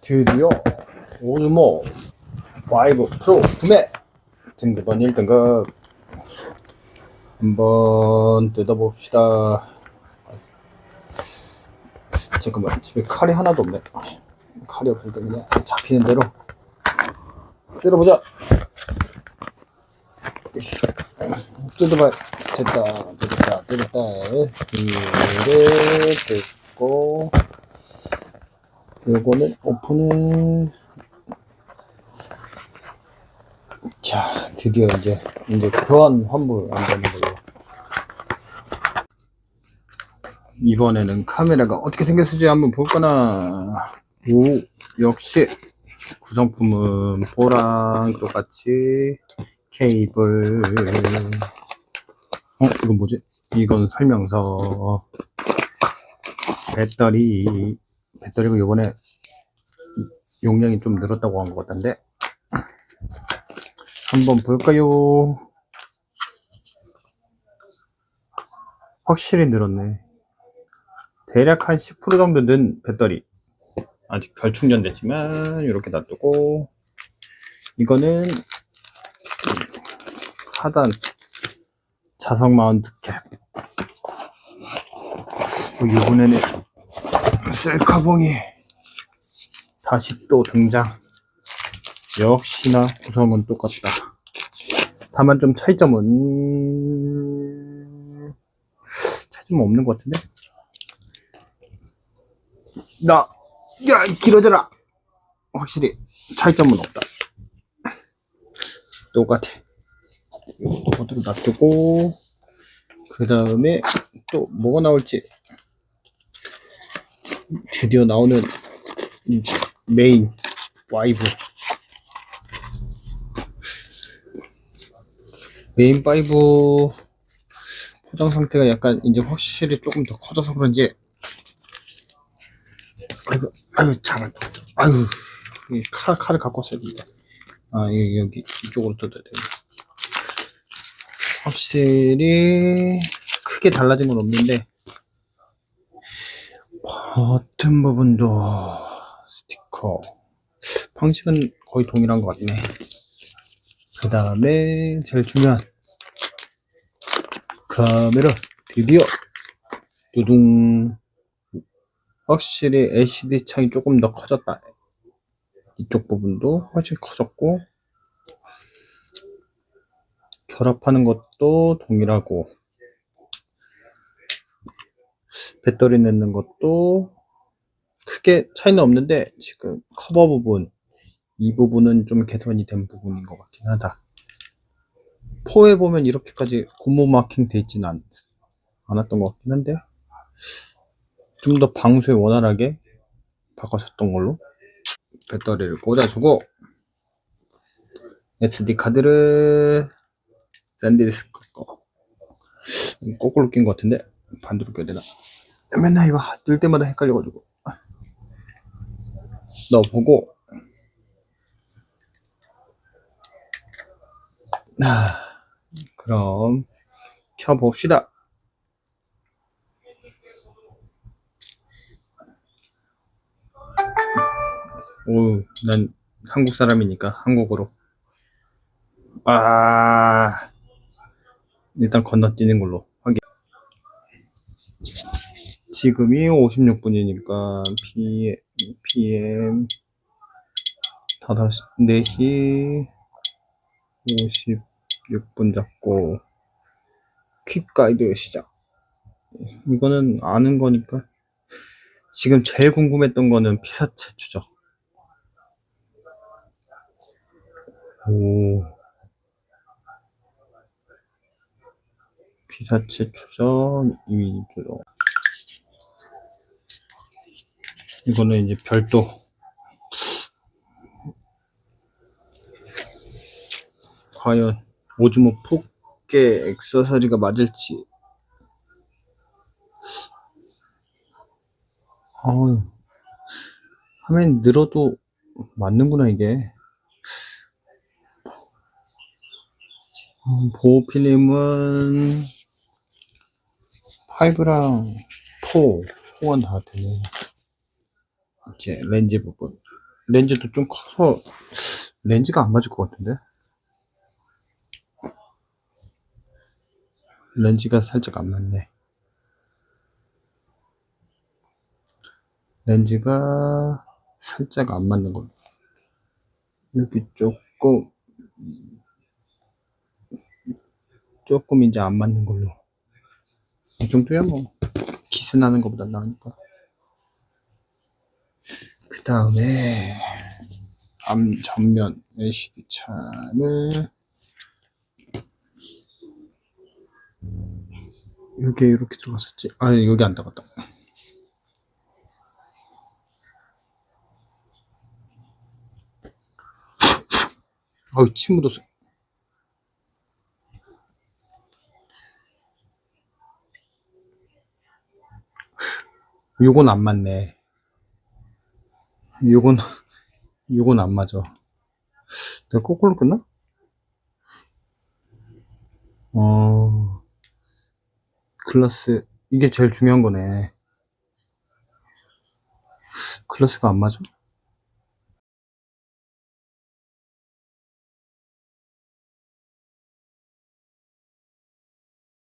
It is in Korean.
드디어 오즈모 5 프로 구매! 등급은 1등급! 한번 뜯어봅시다. 잠깐만 집에 칼이 하나도 없네. 칼이 없을 때 그냥 잡히는 대로 뜯어보자. 뜯어봐. 됐다 뜯었다 뜯었다. 이를 뜯고 요거는 오픈을 자 드디어 이제 이제 교환 환불 안 되는 걸로. 이번에는 카메라가 어떻게 생겼을지 한번 볼까나. 오 역시 구성품은 보랑 똑같이 케이블. 어 이건 뭐지? 이건 설명서. 배터리 배터리가 요번에 용량이 좀 늘었다고 한 것 같던데 한번 볼까요? 확실히 늘었네. 대략 한 10% 정도 는 배터리. 아직 별 충전됐지만 이렇게 놔두고 이거는 하단 자석 마운트 캡. 어, 이번에는 셀카봉이 다시 또 등장. 역시나 구성은 똑같다. 다만 좀 차이점은 차이점은 없는 것 같은데? 나, 야, 길어져라! 확실히 차이점은 없다. 똑같아. 이것도 놔두고, 그 다음에 또 뭐가 나올지 드디어 나오는 이 메인 와이브. 메인 5 포장 상태가 약간 이제 확실히 조금 더 커져서 그런지 아이고 아유 잘 아유 이 칼, 칼을 갖고 왔어야 된다 아 여기, 여기 이쪽으로 뜯어야 돼 확실히 크게 달라진 건 없는데 버튼 부분도 스티커. 방식은 거의 동일한 것 같네. 그 다음에 제일 중요한 카메라 드디어 두둥. 확실히 LCD 창이 조금 더 커졌다. 이쪽 부분도 훨씬 커졌고 결합하는 것도 동일하고 배터리 넣는 것도 크게 차이는 없는데 지금 커버 부분 이 부분은 좀 개선이 된 부분인 것 같긴 하다. 포에 보면 이렇게까지 고무 마킹 돼 있지는 않, 않았던 것 같긴 한데 좀 더 방수에 원활하게 바꿔줬던 걸로 배터리를 꽂아주고 SD 카드를 샌디스크 거 거꾸로 낀 것 같은데 반대로 껴야 되나? 맨날 이거 뜰 때마다 헷갈려가지고. 넣어보고. 아, 그럼 켜봅시다. 오, 난 한국 사람이니까 한국어로. 아 일단 건너뛰는 걸로 지금이 56분이니까 PM, PM 4시 56분 잡고 퀵 가이드 시작. 이거는 아는 거니까. 지금 제일 궁금했던 거는 피사체 추적. 오 피사체 추적 이미지 추적 이거는 이제 별도. 과연 오즈모 폭게 액세서리가 맞을지. 어우 화면이 늘어도 맞는구나 이게. 음, 보호 필름은 5랑 4, 4는 다 되네 이제 렌즈 부분. 렌즈도 좀 커서 렌즈가 안 맞을 것 같은데? 렌즈가 살짝 안 맞네. 렌즈가 살짝 안 맞는 걸로. 여기 조금, 조금 이제 안 맞는 걸로. 이 정도야 뭐. 기스 나는 것보다 나으니까. 그 다음에, 앞, 전면 LCD 창을, 여기에 이렇게 들어갔었지. 아, 여기 안 들어갔다. 어우, 침 묻었어. 요건 안 맞네. 요건, 요건 안 맞아. 내가 거꾸로 끝나? 어, 글라스, 이게 제일 중요한 거네. 글라스가 안 맞아?